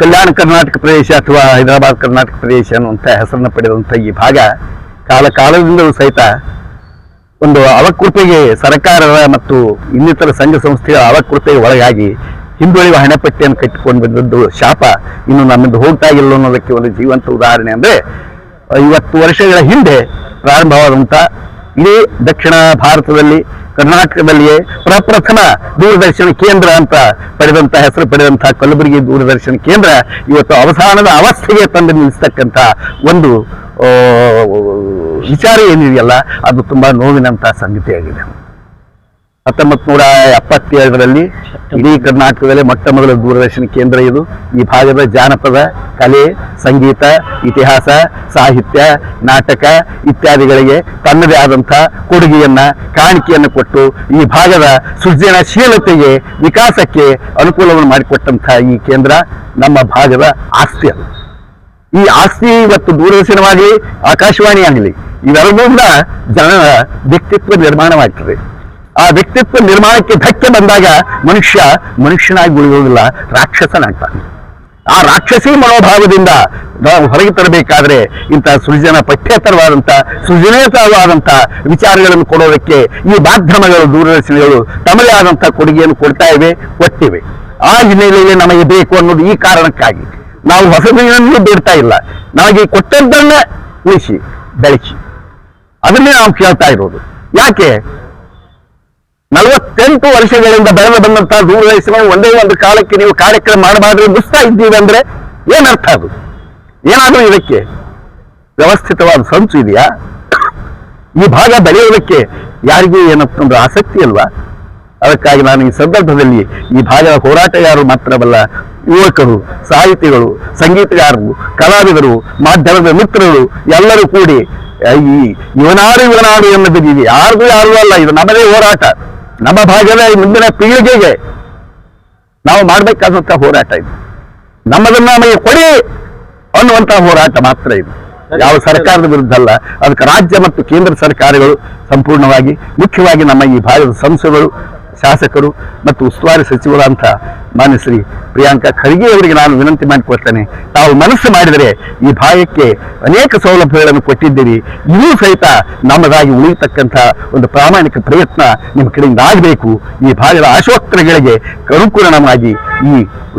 ಕಲ್ಯಾಣ ಕರ್ನಾಟಕ ಪ್ರದೇಶ ಅಥವಾ ಹೈದರಾಬಾದ್ ಕರ್ನಾಟಕ ಪ್ರದೇಶ ಅನ್ನುವಂಥ ಹೆಸರನ್ನು ಪಡೆದಂಥ ಈ ಭಾಗ ಕಾಲ ಕಾಲದಿಂದಲೂ ಸಹಿತ ಒಂದು ಅವಕೃಪೆಗೆ ಸರ್ಕಾರದ ಮತ್ತು ಇನ್ನಿತರ ಸಂಘ ಸಂಸ್ಥೆಗಳ ಅವಕೃಪೆಗೆ ಒಳಗಾಗಿ ಹಿಂದುಳಿಯುವ ಹಣೆಪಟ್ಟಿಯನ್ನು ಕಟ್ಟಿಕೊಂಡು ಬಂದದ್ದು ಶಾಪ ಇನ್ನು ನಮ್ಮಿಂದ ಹೋಗ್ತಾ ಇಲ್ಲ ಅನ್ನೋದಕ್ಕೆ ಒಂದು ಜೀವಂತ ಉದಾಹರಣೆ ಅಂದ್ರೆ ಐವತ್ತು ವರ್ಷಗಳ ಹಿಂದೆ ಪ್ರಾರಂಭವಾದಂಥ ಇಡೀ ದಕ್ಷಿಣ ಭಾರತದಲ್ಲಿ, ಕರ್ನಾಟಕದಲ್ಲಿಯೇ ಪ್ರಪ್ರಥಮ ದೂರದರ್ಶನ ಕೇಂದ್ರ ಅಂತ ಪಡೆದಂಥ ಹೆಸರು ಪಡೆದಂತಹ ಕಲಬುರಗಿ ದೂರದರ್ಶನ ಕೇಂದ್ರ ಇವತ್ತು ಅವಸಾನದ ಅವಸ್ಥೆಗೆ ತಂದು ನಿಲ್ಲಿಸ್ತಕ್ಕಂಥ ಒಂದು ವಿಚಾರ ಏನಿದೆಯಲ್ಲ, ಅದು ತುಂಬಾ ನೋವಿನಂತ ಸಂಗತಿಯಾಗಿದೆ. ಹತ್ತೊಂಬತ್ತು ನೂರ ಎಪ್ಪತ್ತೇಳರಲ್ಲಿ ಇಡೀ ಕರ್ನಾಟಕದಲ್ಲೇ ಮೊಟ್ಟ ಮೊದಲ ದೂರದರ್ಶನ ಕೇಂದ್ರ ಇದು. ಈ ಭಾಗದ ಜಾನಪದ, ಕಲೆ, ಸಂಗೀತ, ಇತಿಹಾಸ, ಸಾಹಿತ್ಯ, ನಾಟಕ ಇತ್ಯಾದಿಗಳಿಗೆ ತನ್ನದೇ ಆದಂಥ ಕೊಡುಗೆಯನ್ನ, ಕಾಣಿಕೆಯನ್ನು ಕೊಟ್ಟು ಈ ಭಾಗದ ಸೃಜನಶೀಲತೆಗೆ ವಿಕಾಸಕ್ಕೆ ಅನುಕೂಲವನ್ನು ಮಾಡಿಕೊಟ್ಟಂಥ ಈ ಕೇಂದ್ರ ನಮ್ಮ ಭಾಗದ ಆಸ್ತಿ ಅದು. ಈ ಆಸ್ತಿ ಇವತ್ತು ದೂರದರ್ಶನವಾಗಲಿ ಆಕಾಶವಾಣಿ ಆಗಲಿ ಕೂಡ ಜನರ ವ್ಯಕ್ತಿತ್ವ ನಿರ್ಮಾಣವಾಗ್ತದೆ ಆ ವ್ಯಕ್ತಿತ್ವ ನಿರ್ಮಾಣಕ್ಕೆ ಧಕ್ಕೆ ಬಂದಾಗ ಮನುಷ್ಯ ಮನುಷ್ಯನಾಗಿ ಉಳಿಯೋದಿಲ್ಲ, ರಾಕ್ಷಸನಾಗ್ತಾನೆ. ಆ ರಾಕ್ಷಸಿ ಮನೋಭಾವದಿಂದ ನಾವು ಹೊರಗೆ ತರಬೇಕಾದ್ರೆ ಇಂಥ ಸೃಜನ ಪಠ್ಯೇತರವಾದಂಥ, ಸೃಜನೇತರವಾದಂಥ ವಿಚಾರಗಳನ್ನು ಕೊಡೋದಕ್ಕೆ ಈ ಮಾಧ್ಯಮಗಳು, ದೂರದರ್ಶನಗಳು ತಮ್ಮದೇ ಆದಂಥ ಕೊಡುಗೆಯನ್ನು ಕೊಡ್ತಾ ಇವೆ, ಕೊಟ್ಟಿವೆ. ಆ ಹಿನ್ನೆಲೆಯಲ್ಲಿ ನಮಗೆ ಬೇಕು ಅನ್ನೋದು ಈ ಕಾರಣಕ್ಕಾಗಿ. ನಾವು ಹೊಸದನ್ನು ಬಿಡ್ತಾ ಇಲ್ಲ. ನಮಗೆ ಕೊಟ್ಟದ್ದನ್ನ ಉಳಿಸಿ, ಬೆಳೆಸಿ. ಅದನ್ನೇ ನಾವು ಕೇಳ್ತಾ ಇರೋದು. ಯಾಕೆ? ನಲವತ್ತೆಂಟು ವರ್ಷಗಳಿಂದ ಬೆಳೆದು ಬಂದಂತಹ ದೂರದರ್ಶನವು ಒಂದೇ ಒಂದು ಕಾಲಕ್ಕೆ ನೀವು ಕಾರ್ಯಕ್ರಮ ಮಾಡಬಾರ್ದು ಮುಸ್ತಾ ಇದ್ದೀವಿ ಅಂದ್ರೆ ಏನರ್ಥ ಅದು? ಏನಾದರೂ ಇದಕ್ಕೆ ವ್ಯವಸ್ಥಿತವಾದ ಸಂಚು ಇದೆಯಾ? ಈ ಭಾಗ ಬೆಳೆಯೋದಕ್ಕೆ ಯಾರಿಗೂ ಏನಪ್ಪಂದ್ರೆ ಆಸಕ್ತಿ ಅಲ್ವಾ? ಅದಕ್ಕಾಗಿ ನಾನು ಈ ಸಂದರ್ಭದಲ್ಲಿ ಈ ಭಾಗದ ಹೋರಾಟಗಾರರು ಮಾತ್ರವಲ್ಲ, ಯುವಕರು, ಸಾಹಿತಿಗಳು, ಸಂಗೀತಗಾರರು, ಕಲಾವಿದರು, ಮಾಧ್ಯಮದ ಮಿತ್ರರು ಎಲ್ಲರೂ ಕೂಡಿ ಈ ಇವನಾರು ಇವನಾರು ಎನ್ನುವುದು ಯಾರಿಗೂ ಯಾರು ಅಲ್ಲ, ಇದು ನಮ್ಮದೇ ಹೋರಾಟ. ನಮ್ಮ ಭಾಗದ ಮುಂದಿನ ಪೀಳಿಗೆಗೆ ನಾವು ಮಾಡಬೇಕಾದಂತಹ ಹೋರಾಟ ಇದು. ನಮ್ಮದನ್ನ ನಮಗೆ ಕೊಡಿ ಅನ್ನುವಂತಹ ಹೋರಾಟ ಮಾತ್ರ ಇದು. ಯಾವ ಸರ್ಕಾರದ ವಿರುದ್ಧ ಅಲ್ಲ, ಅದಕ್ಕೆ ರಾಜ್ಯ ಮತ್ತು ಕೇಂದ್ರ ಸರ್ಕಾರಗಳು ಸಂಪೂರ್ಣವಾಗಿ, ಮುಖ್ಯವಾಗಿ ನಮ್ಮ ಈ ಭಾಗದ ಸಂಸದರು ಶಾಸಕರು ಮತ್ತು ಉಸ್ತುವಾರಿ ಸಚಿವರಂತ ಮಾನ್ಯ ಶ್ರೀ ಪ್ರಿಯಾಂಕಾ ಖರ್ಗೆ ಅವರಿಗೆ ನಾನು ವಿನಂತಿ ಮಾಡಿಕೊಳ್ತೇನೆ. ತಾವು ಮನಸ್ಸು ಮಾಡಿದರೆ ಈ ಭಾಗಕ್ಕೆ ಅನೇಕ ಸೌಲಭ್ಯಗಳನ್ನು ಕೊಟ್ಟಿದ್ದೀರಿ. ಇನ್ನೂ ಸಹಿತ ನಮ್ಮದಾಗಿ ಉಳಿಯತಕ್ಕಂಥ ಒಂದು ಪ್ರಾಮಾಣಿಕ ಪ್ರಯತ್ನ ನಿಮ್ಮ ಕಡೆಯಿಂದ ಆಗಬೇಕು. ಈ ಭಾಗದ ಆಶೋತ್ತರಗಳಿಗೆ ಅನುಕೂಲನವಾಗಿ ಈ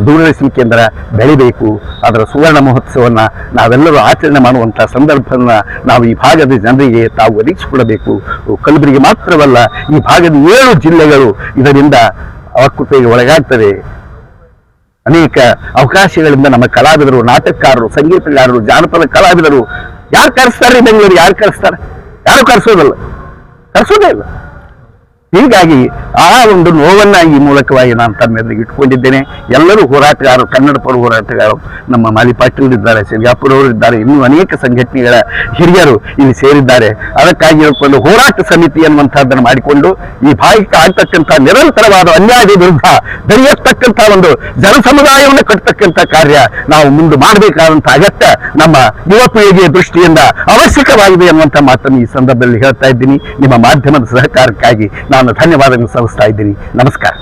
ದೂರದರ್ಶನ ಕೇಂದ್ರ ಬೆಳಿಬೇಕು. ಅದರ ಸುವರ್ಣ ಮಹೋತ್ಸವವನ್ನು ನಾವೆಲ್ಲರೂ ಆಚರಣೆ ಮಾಡುವಂಥ ಸಂದರ್ಭವನ್ನು ನಾವು ಈ ಭಾಗದ ಜನರಿಗೆ ತಾವು ಒದಗಿಸಿಕೊಡಬೇಕು ಕಲಬುರಗಿ ಮಾತ್ರವಲ್ಲ, ಈ ಭಾಗದ ಏಳು ಜಿಲ್ಲೆಗಳು ಇದರಿಂದ ಅವಕೃಪೆಗೆ ಒಳಗಾಗ್ತದೆ ಅನೇಕ ಅವಕಾಶಗಳಿಂದ ನಮ್ಮ ಕಲಾವಿದರು, ನಾಟಕಕಾರರು, ಸಂಗೀತಗಾರರು, ಜಾನಪದ ಕಲಾವಿದರು, ಯಾರು ಕರೆಸ್ತಾರೆ ಬೆಂಗಳೂರು ಯಾರು ಕರೆಸ್ತಾರೆ? ಯಾರು ಕರೆಸೋದಲ್ಲ? ಕರೆಸೋದೇ ಇಲ್ಲ. ಹೀಗಾಗಿ ಆ ಒಂದು ನೋವನ್ನ ಈ ಮೂಲಕವಾಗಿ ನಾನು ತಮ್ಮೆದುರಿಗೆ ಇಟ್ಕೊಂಡಿದ್ದೇನೆ ಎಲ್ಲರೂ ಹೋರಾಟಗಾರರು ಕನ್ನಡ ಪರ ಹೋರಾಟಗಾರರು, ನಮ್ಮ ಮಾಲಿ ಪಾಟೀಲ್ ಇದ್ದಾರೆ ಇದ್ದಾರೆ ಇನ್ನೂ ಅನೇಕ ಸಂಘಟನೆಗಳ ಹಿರಿಯರು ಇಲ್ಲಿ ಸೇರಿದ್ದಾರೆ. ಅದಕ್ಕಾಗಿ ಒಂದು ಹೋರಾಟ ಸಮಿತಿ ಅನ್ನುವಂಥದ್ದನ್ನು ಮಾಡಿಕೊಂಡು ಈ ಭಾಗಕ್ಕೆ ಆಗ್ತಕ್ಕಂಥ ನಿರಂತರವಾದ ಅನ್ಯಾಯದ ವಿರುದ್ಧ ದರಿಯತಕ್ಕಂಥ ಒಂದು ಜನ ಸಮುದಾಯವನ್ನು ಕಟ್ಟತಕ್ಕಂಥ ಕಾರ್ಯ ನಾವು ಮುಂದೆ ಮಾಡಬೇಕಾದಂಥ ಅಗತ್ಯ ನಮ್ಮ ಯುವ ಪೀಳಿಗೆಯ ದೃಷ್ಟಿಯಿಂದ ಅವಶ್ಯಕವಾಗಿದೆ ಅನ್ನುವಂಥ ಮಾತನ್ನು ಈ ಸಂದರ್ಭದಲ್ಲಿ ಹೇಳ್ತಾ ಇದ್ದೀನಿ. ನಿಮ್ಮ ಮಾಧ್ಯಮದ ಸಹಕಾರಕ್ಕಾಗಿ ನಾನು ಧನ್ಯವಾದಗಳು ಸಲ್ಲಿಸ್ತಾ ಇದ್ದೀನಿ. ನಮಸ್ಕಾರ.